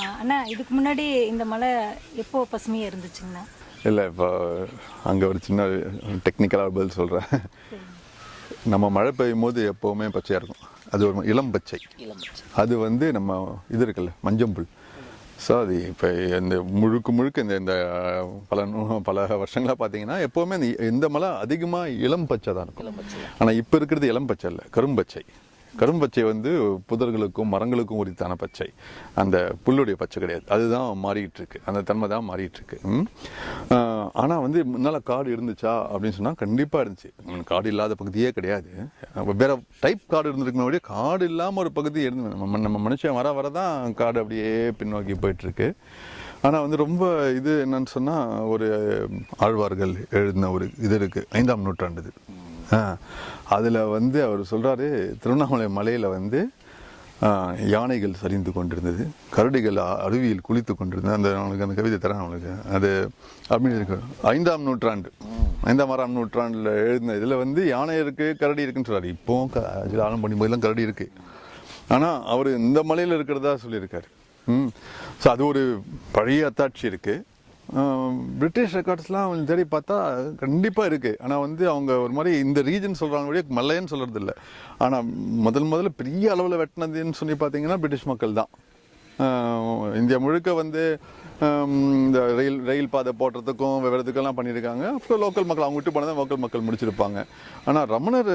அண்ணா இதுக்கு முன்னாடி இந்த மலை எப்போ பசுமையாக இருந்துச்சுங்கண்ணா? இல்லை இப்போ அங்கே ஒரு சின்ன டெக்னிக்கலாக பதில் சொல்கிறேன் நம்ம மழை பெய்யும் போது எப்போவுமே பச்சையாக இருக்கும். அது ஒரு இளம் பச்சை. அது வந்து நம்ம இது இருக்குல்ல மஞ்சம்புல் ஸோ அது இப்போ இந்த முழுக்க முழுக்க இந்த இந்த பல பல வருஷங்களாக பார்த்தீங்கன்னா எப்போவுமே இந்த இந்த மலை அதிகமாக இளம் பச்சை தான் இருக்கும் ஆனால் இப்போ இருக்கிறது இளம் பச்சை இல்லை கரும்பச்சை கரும்பச்சை வந்து புதர்களுக்கும் மரங்களுக்கும் உரித்தான பச்சை. அந்த புல்லுடைய பச்சை கிடையாது. அதுதான் மாறிட்டு இருக்கு. அந்த தன்மை தான் மாறிட்டு இருக்கு. ம். வந்து முன்னால் காடு இருந்துச்சா அப்படின்னு சொன்னால் கண்டிப்பாக இருந்துச்சு. காடு இல்லாத பகுதியே கிடையாது. வேற டைப் காடு இருந்திருக்குமே ஒழிய காடு இல்லாமல் ஒரு பகுதி இருந்து நம்ம நம்ம மனுஷன் வர வர தான் காடு அப்படியே பின்னோக்கி போயிட்டுருக்கு ஆனால் வந்து ரொம்ப இது என்னன்னு சொன்னால் ஒரு ஆழ்வார்கள் எழுதின ஒரு இது இருக்குது ஐந்தாம் நூற்றாண்டு அதில் வந்து அவர் சொல்கிறாரு திருவண்ணாமலை மலையில் வந்து யானைகள் சரிந்து கொண்டிருந்தது கரடிகள் அருவியில் குளித்து கொண்டிருந்தது. அந்த அவனுக்கு அந்த கவிதை தரேன் அவனுக்கு அது அப்படின்னு இருக்கு. ஐந்தாம் நூற்றாண்டு. ஐந்தாம் ஆறாம் நூற்றாண்டில் எழுதின இதில் வந்து யானை இருக்குது கரடி இருக்குன்னு சொல்றாரு. இப்போ ஆழம் பண்ணி கரடி இருக்குது ஆனால் அவர் இந்த மலையில் இருக்கிறதா சொல்லியிருக்காரு. ம். ஸோ அது ஒரு பழைய அத்தாட்சி இருக்குது பிரிட்டிஷ் ரெக்கார்ட்ஸ்லாம் அவங்க தேடி பார்த்தா கண்டிப்பாக இருக்குது ஆனால் வந்து அவங்க ஒரு மாதிரி இந்த ரீஜன் சொல்கிறாங்க வழியே மல்லையன்னு சொல்கிறது இல்லை ஆனால் முதல் முதல்ல பெரிய அளவில் வெட்டினதுன்னு சொல்லி பார்த்தீங்கன்னா பிரிட்டிஷ் மக்கள் தான். இந்தியா முழுக்க வந்து இந்த ரயில் ரயில் பாதை போடுறதுக்கும் விவரத்துக்கெல்லாம் பண்ணியிருக்காங்க. அப்புறம் லோக்கல் மக்கள் அவங்க விட்டு போனதை லோக்கல் மக்கள் முடிச்சிருப்பாங்க. ஆனால் ரமணர்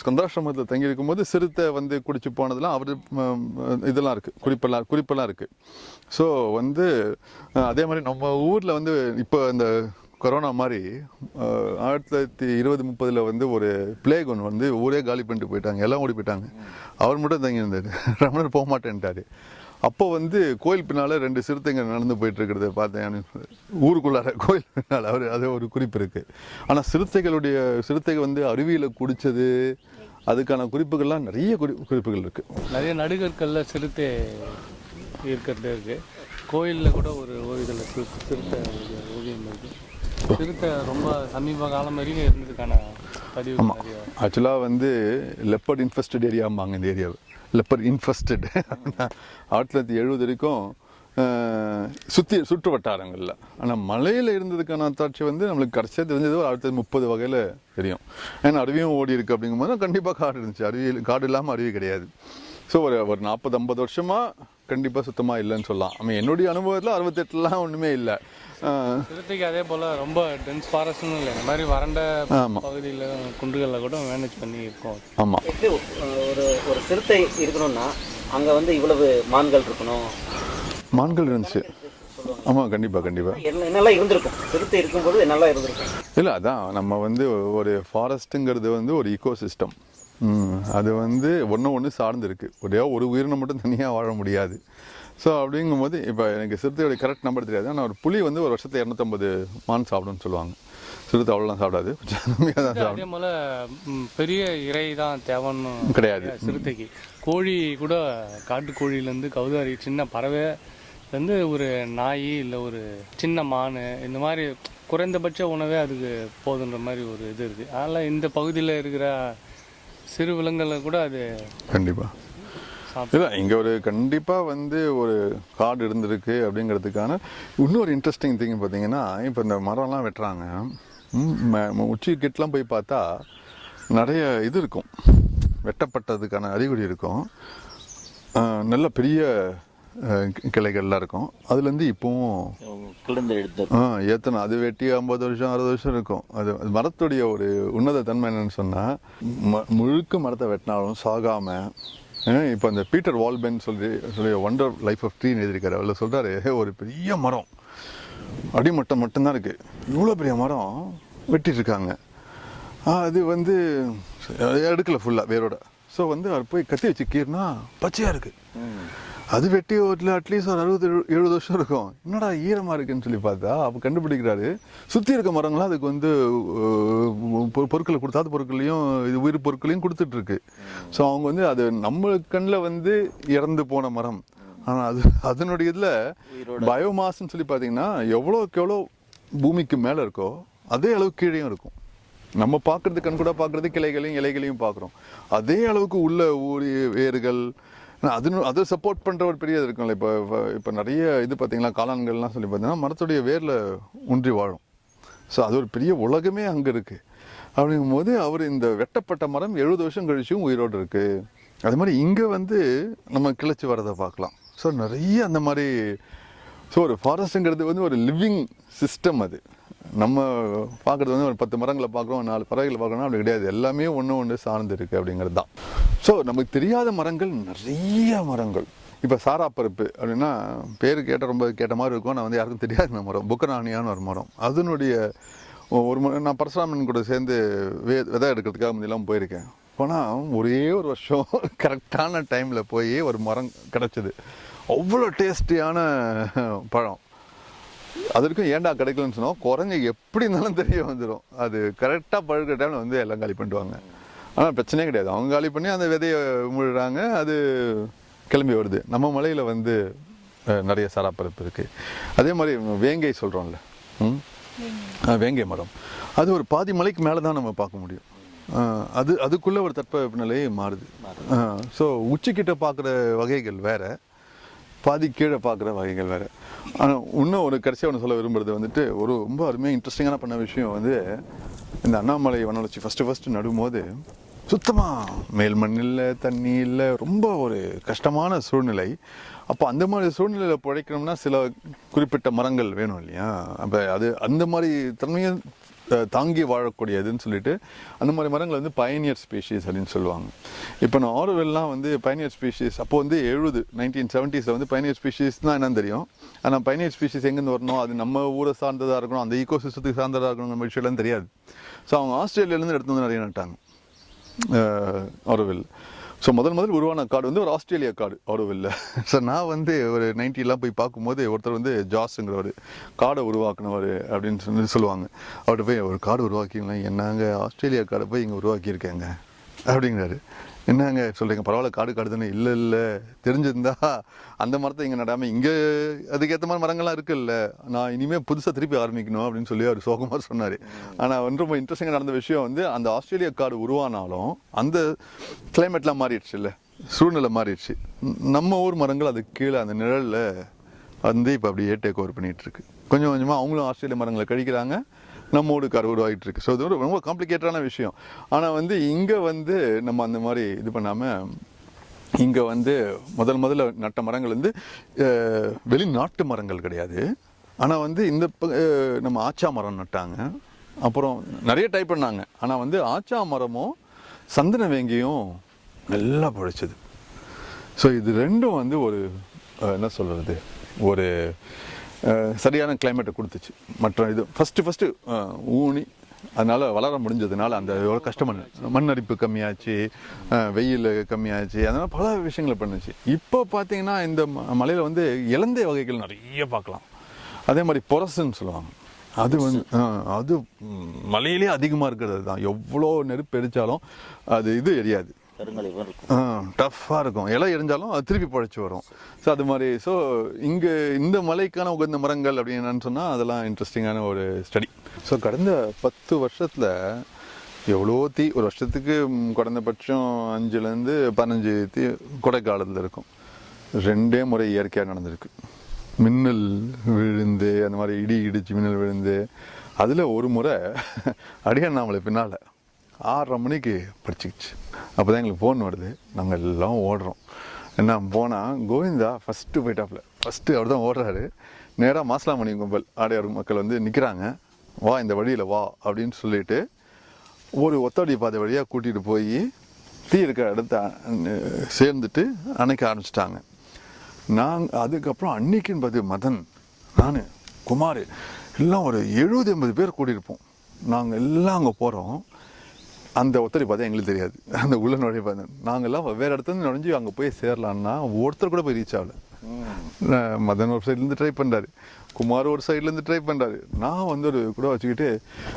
ஸ்கந்தாசிரமத்தில் தங்கியிருக்கும் போது சிறுத்தை வந்து குடிச்சு போனதெல்லாம் அவர் இதெல்லாம் இருக்குது குறிப்பெல்லாம் குறிப்பெல்லாம் இருக்குது ஸோ வந்து அதே மாதிரி நம்ம ஊரில் வந்து இப்போ இந்த கொரோனா மாதிரி ஆயிரத்தி தொள்ளாயிரத்தி இருபது முப்பதில் வந்து ஒரு பிளேக் ஒன்று வந்து ஊரே காலி பண்ணிட்டு போயிட்டாங்க. எல்லாம் ஓடி போயிட்டாங்க. அவர் மட்டும் தங்கியிருந்தார். ரமணர் போக மாட்டேன்ட்டார் அப்போ வந்து கோயில் பின்னால் ரெண்டு சிறுத்தைங்க நடந்து போயிட்டுருக்கிறத பார்த்தேன். ஊருக்குள்ளார கோயில் பின்னால். அவர் அது ஒரு குறிப்பு இருக்குது ஆனால் சிறுத்தைகளுடைய சிறுத்தைகள் வந்து அருவியில் குடித்தது அதுக்கான குறிப்புகள்லாம் நிறைய குறி குறிப்புகள் இருக்குது நிறைய நடுகற்களில் சிறுத்தை இருக்கிறது இருக்குது கோயிலில் கூட ஒரு ஓவியத்தில் சிறுத்தை ஓவியம் இருக்குது சிறுத்தை ரொம்ப சமீப காலம் வரைக்கும் இருந்ததுக்கான நிறைய ஆக்சுவலாக வந்து லெப்பர்ட் இன்ஃபெஸ்டட் ஏரியாம்பாங்க இந்த ஏரியாவை லெப்பர்ட் இன்ஃபெஸ்டட் ஆயிரத்தி தொள்ளாயிரத்தி எழுபது வரைக்கும் சுத்தி சுற்று வட்டாரங்களில். ஆனால் மலையில் இருந்ததுக்கான அத்தாட்சி வந்து நம்மளுக்கு கடைசியாக தெரிஞ்சது ஒரு ஆயிரத்தி முப்பது வகையில் தெரியும். ஏன்னா அருவியும் ஓடி இருக்கு அப்படிங்கும்போது கண்டிப்பாக காடு இருந்துச்சு. அருவி காடு இல்லாமல் அருவி கிடையாது. ஸோ ஒரு ஒரு நாற்பது ஐம்பது வருஷமாக கண்டிப்பாக சுத்தமாக இல்லைன்னு சொல்லலாம். ஆமாம் என்னுடைய அனுபவத்தில் அறுபத்தெட்டுலாம் ஒன்றுமே இல்லை. சிறுத்தைக்கு அதே போல் ரொம்ப டென்ஸ் ஃபாரஸ்ட்னு இல்லை. இந்த மாதிரி வறண்ட. பகுதியில் குன்றுகளில் கூட மேனேஜ் பண்ணி இருக்கோம் ஆமாம் ஒரு ஒரு சிறுத்தை இருக்கணும்னா அங்க வந்து இவ்வளவு மான்கள் இருக்கணும்? மான்கள் இருந்துச்சு. ஆமாம் கண்டிப்பாக கண்டிப்பாக என்ன- என்னெல்லாம் இருந்திருக்கும்? சிறுத்தை இருக்கும்போது என்னெல்லாம் இருந்திருக்கும். இல்லை அதான் நம்ம வந்து ஒரு ஃபாரஸ்ட்டுங்கிறது வந்து ஒரு ஈகோ சிஸ்டம் அது வந்து ஒன்று ஒன்று சார்ந்து இருக்கு ஒரே ஒரு உயிரினம் மட்டும் தனியாக வாழ முடியாது. ஸோ அப்படிங்கும்போது இப்போ எனக்கு சிறுத்தையோட கரெக்ட் நம்பர் தெரியாது. ஆனால் ஒரு புலி வந்து ஒரு வருஷத்துல இரநூத்தம்பது மான் சாப்பிடும்னு சொல்லுவாங்க. சிறுத்தை அவ்வளோலாம் சாப்பிடாது. கம்மியாக தான் சாப்பிடும். போல் பெரிய இறை தான் தேவைன்னு கிடையாது. சிறுத்தைக்கு. கோழி கூட காட்டுக்கோழியிலேருந்து கௌதாரி சின்ன பறவை வந்து ஒரு நாய் இல்லை ஒரு சின்ன மான் இந்த மாதிரி குறைந்தபட்ச உணவே அதுக்கு போதுன்ற மாதிரி ஒரு இது இருக்குது அதனால் இந்த பகுதியில் இருக்கிற சிறு விலங்குகளை கூட அது கண்டிப்பாக இல்லை இங்கே ஒரு கண்டிப்பாக வந்து ஒரு காடு இருந்திருக்கு அப்படிங்கிறதுக்கான இன்னொரு இன்ட்ரெஸ்டிங் திங் பார்த்தீங்கன்னா இப்போ இந்த மரம்லாம் வெட்டுறாங்க. உச்சி கிட்டலாம் போய் பார்த்தா நிறைய இது இருக்கும். வெட்டப்பட்டதுக்கான அறிகுறி இருக்கும். நல்ல பெரிய கிளைகள்லாம் இருக்கும். அதுலேருந்து இப்போவும் எடுத்து ஆ ஏத்தனை அது வெட்டி ஐம்பது வருஷம் அறுபது வருஷம் இருக்கும். அது மரத்துடைய ஒரு உன்னத தன்மை என்னன்னு சொன்னால் ம முழுக்க மரத்தை வெட்டினாலும் சாகாம இப்போ அந்த பீட்டர் வால்பென் சொல்லி சொல்லி ஒண்டர் லைஃப் ஆஃப் ட்ரீன்னு எழுதியிருக்காரு. அதில் சொல்கிறாரு ஒரு பெரிய மரம். அடிமட்டம் மட்டும்தான் இருக்குது இவ்வளோ பெரிய மரம் வெட்டிட்டு இருக்காங்க ஆ, அது வந்து எடுக்கல ஃபுல்லாக வேரோட. ஸோ வந்து அவர் போய் கத்தி வச்சு கீறினா பச்சையாக இருக்குது அது வெட்டி ஒரு அட்லீஸ்ட் ஒரு அறுபது எழு- எழுபது வருஷம் இருக்கும். என்னடா ஈரமாக இருக்குன்னு சொல்லி பார்த்தா அப்போ கண்டுபிடிக்கிறாரு. சுற்றி இருக்க மரங்களாம் அதுக்கு வந்து பொருட்களை கொடுத்தாத பொருட்களையும் இது உயிர் பொருட்களையும் கொடுத்துட்டு இருக்கு ஸோ அவங்க வந்து அது நம்ம கண்ணில் வந்து இறந்து போன மரம். ஆனால் அது அதனுடைய இதில் பயோமாஸ்ன்னு சொல்லி பார்த்தீங்கன்னா எவ்வளோக்கு எவ்வளோ பூமிக்கு மேலே இருக்கோ அதே அளவு கீழேயும் இருக்கும். நம்ம பார்க்கறது கண் கூட பார்க்கறது கிளைகளையும் இலைகளையும் பார்க்குறோம். அதே அளவுக்கு உள்ள ஊறி வேர்கள் ஆனால் அது அதை சப்போர்ட் பண்ணுற ஒரு பெரிய இது இருக்கும்ல. இப்போ இப்போ நிறைய இது பார்த்திங்களா காளான்கள்லாம் சொல்லி பார்த்தீங்கன்னா மரத்துடைய வேரில் ஒன்றி வாழும். ஸோ அது ஒரு பெரிய உலகமே அங்கே இருக்குது அப்படிங்கும்போது அவர் இந்த வெட்டப்பட்ட மரம் எழுபது வருஷம் கழிச்சும் உயிரோடு இருக்குது அது மாதிரி இங்கே வந்து நம்ம கிளச்சி வரதை பார்க்கலாம். ஸோ நிறைய அந்த மாதிரி ஸோ ஒரு ஃபாரஸ்ட்டுங்கிறது வந்து ஒரு லிவிங் சிஸ்டம் அது. நம்ம பார்க்குறது வந்து ஒரு பத்து மரங்களை பார்க்குறோம் நாலு பறவைகளை பார்க்குறோம் அப்படி கிடையாது. எல்லாமே ஒன்று ஒன்று சார்ந்து இருக்குது அப்படிங்கிறது தான். ஸோ நமக்கு தெரியாத மரங்கள் நிறைய மரங்கள். இப்போ சாராப்பருப்பு அப்படின்னா பேர் கேட்ட ரொம்ப கேட்ட மாதிரி இருக்கும். நான் வந்து யாருக்கும் தெரியாத மரம். புக்கராணியான ஒரு மரம். அதனுடைய ஒரு மரம் நான் பரசுராமன் கூட சேர்ந்து வே விதை எடுக்கிறதுக்காக முன்னெல்லாம் போயிருக்கேன். போனால் ஒரே ஒரு வருஷம் கரெக்டான டைமில் போய் ஒரு மரம் கிடச்சிது. அவ்வளோ டேஸ்டியான பழம். அதற்கும் ஏன்டா கிடைக்கலன்னு சொன்னோம். குறைஞ்ச எப்படி இருந்தாலும் தெரிய வந்துடும் அது கரெக்டாக பழுக்கிற டைமில் வந்து எல்லாம் காலி பண்ணிடுவாங்க. ஆனால் பிரச்சனையே கிடையாது. அவங்க காலி பண்ணி அந்த விதையை முழுறாங்க அது கிளம்பி வருது. நம்ம மலையில் வந்து நிறைய சாராப்பருப்பு இருக்குது அதே மாதிரி வேங்கை சொல்கிறோம்ல வேங்கை. மரம். அது ஒரு பாதி மலைக்கு மேலே தான் நம்ம பார்க்க முடியும். அது அதுக்குள்ளே ஒரு தட்பவெப்பநிலையே மாறுது. ஸோ உச்சிக்கிட்ட பார்க்குற வகைகள் வேற பாதி கீழே பார்க்குற வகைகள் வேறு. ஆனால் இன்னும் ஒரு கடைசியாக ஒன்று சொல்ல விரும்புறது வந்துட்டு ஒரு ரொம்ப அருமையாக இன்ட்ரெஸ்டிங்கான பண்ண விஷயம் வந்து இந்த அண்ணாமலை வனவளர்ச்சி ஃபஸ்ட்டு ஃபஸ்ட்டு நடும்போது சுத்தமாக மேல் மண்ணில் தண்ணி இல்லை ரொம்ப ஒரு கஷ்டமான சூழ்நிலை. அப்போ அந்த மாதிரி சூழ்நிலையில் பிழைக்கணும்னா சில குறிப்பிட்ட மரங்கள் வேணும் இல்லையா? அப்போ அது அந்த மாதிரி தன்மையை தாங்கி வாழக்கூடியதுன்னு சொல்லிட்டு அந்த மாதிரி மரங்கள் வந்து பயனியர் ஸ்பீஷீஸ் அப்படின்னு சொல்லுவாங்க. இப்போ நான் ஆரோவெல்லாம் வந்து பயனியர் ஸ்பீஷீஸ் அப்போ வந்து எழுபது நைன்டீன் செவன்ட்டீஸில் வந்து பயனியர் ஸ்பீஷீஸ்னால் என்னன்னு தெரியும். ஆனால் பயனியர் ஸ்பீஷீஸ் எங்கேருந்து வரணும்? அது நம்ம ஊரை சார்ந்ததாக இருக்கணும்? அந்த ஈகோ சிஸ்டத்துக்கு சார்ந்ததாக இருக்கணும் விஷயம்லாம் தெரியாது. ஸோ அவங்க ஆஸ்திரேலியாலேருந்து எடுத்து வந்து நிறைய நட்டாங்க. ஆரோவில் ஸோ முதல் முதல் உருவான கார்டு வந்து ஒரு ஆஸ்திரேலியா கார்டு ஆரோவில்ல ஸோ நான் வந்து ஒரு நைன்டிலாம் போய் பார்க்கும்போது ஒருத்தர் வந்து ஜாஸுங்கிறவர் கார்டை உருவாக்குனவர் அப்படின்னு சொல்லி சொல்லுவாங்க. அவர்கிட்ட போய் ஒரு கார்டு உருவாக்கிங்களேன் என்னங்க ஆஸ்திரேலியா கார்டை போய் இங்கே உருவாக்கியிருக்கேங்க. அப்படிங்கிறாரு. என்னங்க சொல்கிறீங்க பரவாயில்ல காடு காடுதுன்னு. இல்லை இல்லை. தெரிஞ்சிருந்தா அந்த மரத்தை இங்கே நடாமல் இங்கே அதுக்கேற்ற மாதிரி மரங்கள்லாம் இருக்குல்ல. நான் இனிமேல் புதுசாக திருப்பி ஆரம்பிக்கணும் அப்படின்னு சொல்லி அவர் சோகமாக சொன்னார். ஆனால் வந்து ரொம்ப இன்ட்ரெஸ்டிங்காக நடந்த விஷயம் வந்து அந்த ஆஸ்திரேலிய காடு உருவானாலும் அந்த கிளைமேட்லாம் மாறிடுச்சு இல்லை சூழ்நிலை மாறிடுச்சு. நம்ம ஊர் மரங்கள் அதுக்கு கீழே அந்த நிழலில் வந்து இப்போ அப்படியே டேக் ஓவர் பண்ணிகிட்ருக்கு கொஞ்சம் கொஞ்சமாக அவங்களும் ஆஸ்திரேலிய மரங்களை கழிக்கிறாங்க. நம்மோடு ஊடு கார் இருக்கு ஸோ இது ஒரு ரொம்ப காம்ப்ளிகேட்டடான விஷயம். ஆனால் வந்து இங்கே வந்து நம்ம அந்த மாதிரி இது பண்ணாமல் இங்கே வந்து முதல் முதல்ல நட்ட மரங்கள் வந்து வெளிநாட்டு மரங்கள் கிடையாது. ஆனால் வந்து இந்த நம்ம ஆச்சா மரம் நட்டாங்க. அப்புறம் நிறைய டைப் பண்ணாங்க. ஆனால் வந்து ஆச்சா மரமும் சந்தன வேங்கியும் நல்லா பிடிச்சது ஸோ இது ரெண்டும் வந்து ஒரு என்ன சொல்கிறது ஒரு சரியான கிளைமேட்டை கொடுத்துச்சு. மற்ற இது ஃபஸ்ட்டு ஃபஸ்ட்டு ஊனி. அதனால் வளர முடிஞ்சதுனால அந்த எவ்வளோ கஷ்டம் மண் அரிப்பு கம்மியாச்சு வெயில் கம்மியாச்சு அதனால் பல விஷயங்களை பண்ணுச்சு. இப்போ பார்த்தீங்கன்னா இந்த மலையில் வந்து இலந்தை வகைகள் நிறைய பார்க்கலாம். அதே மாதிரி பொரசுன்னு சொல்லுவாங்க. அது வந்து அது மலையிலே அதிகமாக இருக்கிறது தான். எவ்வளோ நெருப்பு எரிச்சாலும் அது இது எரியாது. கருங்கல் இருக்கும். டஃப்பாக இருக்கும். இலை எரிஞ்சாலும் அது திருப்பி பழைச்சி வரும். ஸோ அது மாதிரி ஸோ இங்கே இந்த மலைக்கான உகந்த மரங்கள் அப்படின்னு என்னன்னு சொன்னால் அதெல்லாம் இன்ட்ரெஸ்டிங்கான ஒரு ஸ்டடி ஸோ கடந்த பத்து வருஷத்தில் எவ்வளோ தீ ஒரு வருஷத்துக்கு குறைந்தபட்சம் அஞ்சுலேருந்து பதினஞ்சு தீ கொடைக்காலத்தில் இருக்கும். ரெண்டே முறை இயற்கையாக நடந்திருக்கு. மின்னல் விழுந்து அந்த மாதிரி இடி இடிச்சு மின்னல் விழுந்து அதில் ஒரு முறை அடியாண்ணாமலை பின்னால் ஆறரை மணிக்கு படிச்சுக்கிச்சு அப்போ தான் எங்களுக்கு ஃபோன் வருது. நாங்கள் எல்லாம் ஓடுறோம். என்ன போனால் கோவிந்தா ஃபஸ்ட்டு போயிட்டாப்புல. ஃபஸ்ட்டு அவர் தான் ஓடுறாரு. நேராக மாசிலாமணி கும்பல் ஆடையார் மக்கள் வந்து நிற்கிறாங்க வா இந்த வழியில் வா அப்படின்னு சொல்லிட்டு ஒரு ஒத்தடி பாதை வழியாக கூட்டிகிட்டு போய் தீ இருக்கிற இடத்த சேர்ந்துட்டு அணைக்க ஆரம்பிச்சிட்டாங்க. நாங்கள் அதுக்கப்புறம் அன்னைக்குன்னு பார்த்து மதன் நான் குமார் எல்லாம் ஒரு எழுபது எண்பது பேர் கூட்டியிருப்போம் நாங்கள் எல்லாம் அங்கே போகிறோம் அந்த ஒத்தடி பார்த்தா எங்களுக்கு தெரியாது. அந்த உள்ள நுழைய பார்த்தேன் நாங்கள்லாம் வேறு இடத்துல நுழைஞ்சு அங்கே போய் சேரலான்னா ஒருத்தர் கூட போய் ரீச் ஆகல. மதன் ஒரு சைட்லேருந்து ட்ரை பண்ணுறாரு குமார் ஒரு சைட்லேருந்து ட்ரை பண்ணுறாரு நான் வந்து ஒரு கூட வச்சுக்கிட்டு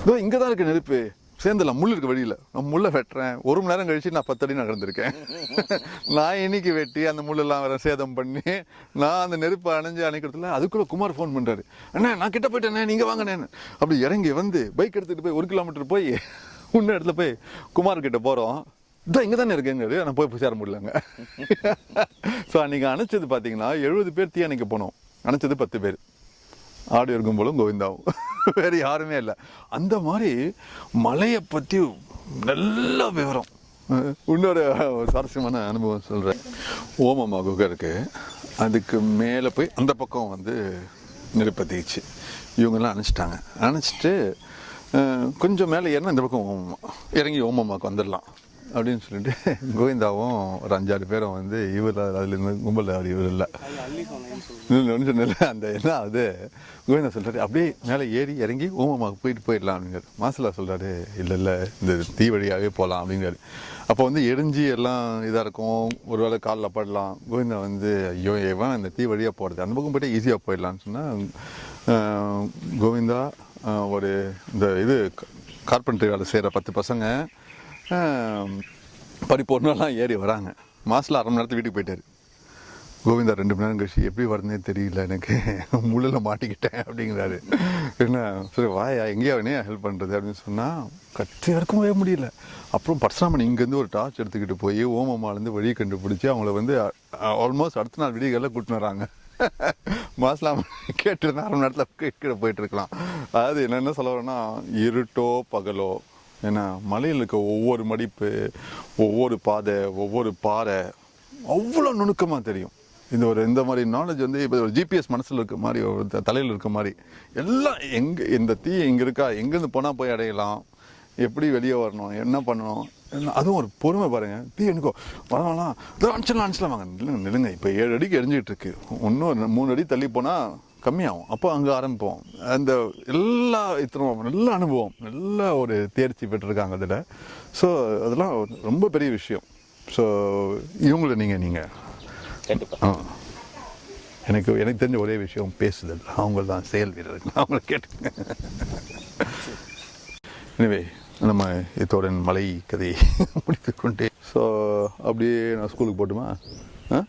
இதோ இங்கே தான் இருக்கு நெருப்பு. சேர்ந்துடலாம். முள் இருக்கு வழியில். நான் முள்ளை வெட்டுறேன். ஒரு மணி நேரம் கழிச்சு நான் பத்தடி நடந்திருக்கேன் நான் இன்னைக்கு வெட்டி அந்த முள்ளெல்லாம் வேற சேதம் பண்ணி நான் அந்த நெருப்பை அணைஞ்சு அணைக்கிறதுல அதுக்குள்ள குமார் ஃபோன் பண்றாரு. அண்ணா நான் கிட்ட போயிட்டேண்ணே நீங்க வாங்கண்ணே அப்படி இறங்கி வந்து பைக் எடுத்துட்டு போய் ஒரு கிலோமீட்டர் போய் உன்ன இடத்துல போய் குமார் கிட்ட போறோம். இதோ இங்கே தானே இருக்கேங்கிறது ஆனால் போய் போய் சேர முடியலங்க. ஸோ அன்றைக்கி அணைச்சது பார்த்தீங்கன்னா எழுபது பேர் தீ அணைக்க போனோம். அணைச்சது பத்து பேர். ஆடு இருக்கும் போலும் கோவிந்தாவும். வேறு யாருமே இல்லை. அந்த மாதிரி மலையை பற்றி நல்ல விவரம். இன்னொரு சுவாரஸ்யமான அனுபவம் சொல்கிறேன் ஓமமா குகை இருக்குது அதுக்கு மேலே போய் அந்த பக்கம் வந்து நெருப்பத்திச்சு இவங்கெல்லாம் அணைச்சிட்டாங்க. அணைச்சிட்டு கொஞ்சம் மேலே ஏறினா இந்த பக்கம் ஓமம்மா இறங்கி ஓமம்மாவுக்கு வந்துடலாம் அப்படின்னு சொல்லிட்டு கோவிந்தாவும் ஒரு அஞ்சாறு பேரும் வந்து இவர் அதுலேருந்து கும்பல் இவர் இல்லை. ஒன்று சொன்னல அந்த என்ன அது? கோவிந்தா சொல்கிறாரு அப்படியே மேலே ஏறி இறங்கி ஓமம்மாவுக்கு போயிட்டு போயிடலாம் அப்படிங்கிறார். மாசலா சொல்கிறாரு இல்லை இல்லை இந்த தீ வழியாகவே போகலாம் அப்படிங்கிறாரு. அப்போ வந்து எரிஞ்சு எல்லாம் இதாக இருக்கும் ஒரு வேளை காலில் படலாம். கோவிந்தா வந்து ஐயோ ஏவன் இந்த தீ வழியாக போகிறது அந்த பக்கம் போயிட்டு ஈஸியாக போயிடலாம்னு சொன்னால் கோவிந்தா ஒரு இந்த இது கார்பெண்ட்ரி வேலை செய்கிற பத்து பசங்க ஆஹ், ஏறி வராங்க. மாதத்தில் அரை மணி நேரத்துக்கு வீட்டுக்கு போயிட்டார். கோவிந்தா ரெண்டு மணி நேரம் கழிச்சு எப்படி வரனே தெரியல எனக்கு. முள்ளில் மாட்டிக்கிட்டேன் அப்படிங்கிறாரு. என்ன சரி வாயா எங்கேயா வேணே ஹெல்ப் பண்ணுறது அப்படின்னு சொன்னால் கத்தி இறக்கவே முடியல. அப்புறம் பரசுராமன் இங்கேருந்து ஒரு டார்ச் எடுத்துக்கிட்டு போய் ஓமம்மாலேருந்து வழியை கண்டுபிடிச்சி அவங்கள வந்து ஆல்மோஸ்ட் அடுத்த நாள் விடியகளில் கூட்டின்னு வராங்க. மாசலாம் கேட்டிருந்தா அரை மணி நேரத்தில் கீழே போயிட்டு இருக்கலாம் அதாவது என்னென்ன சொல்ல வரேன்னா இருட்டோ பகலோ ஏன்னா மலையில் இருக்க ஒவ்வொரு மடிப்பு ஒவ்வொரு பாதை ஒவ்வொரு பாறை அவ்வளோ நுணுக்கமாக தெரியும். இந்த ஒரு இந்த மாதிரி நாலேஜ் வந்து இப்போ ஒரு ஜிபிஎஸ் மனசில் இருக்க மாதிரி ஒரு தலையில் இருக்க மாதிரி எல்லாம் எங்கே இந்த தீ எங்கே இருக்கா எங்கேருந்து போனால் போய் அடையலாம் எப்படி வெளியே வரணும் என்ன பண்ணணும் அதுவும் ஒரு பொறுமை பாருங்க. தீ எனக்கோ வரலாம் அனுப்பிச்சிடலாம் அனுப்பிச்சிடலாம். வாங்க நில்லுங்க நில்லுங்க. இப்போ ஏழு அடிக்கு எரிஞ்சிட்டு இருக்கு. இன்னும் மூணு அடி தள்ளி போனால் கம்மியாகும். அப்போ அங்கே ஆரம்பிப்போம். அந்த எல்லா இத்தனை நல்ல அனுபவம். நல்ல ஒரு தேர்ச்சி பெற்றிருக்காங்க அதில். ஸோ அதெல்லாம் ரொம்ப பெரிய விஷயம். ஸோ இவங்கள நீங்கள் நீங்கள் ஆ. எனக்கு எனக்கு தெரிஞ்ச ஒரே விஷயம் பேசுதல். அவங்க தான் செயல் வீரர்கள். அவங்கள கேட்டுங்க எனவே நம்ம இத்தோடன் மலை கதையை முடித்துக்கொண்டே ஸோ அப்படியே நான் ஸ்கூலுக்கு போட்டுமா? ஆ?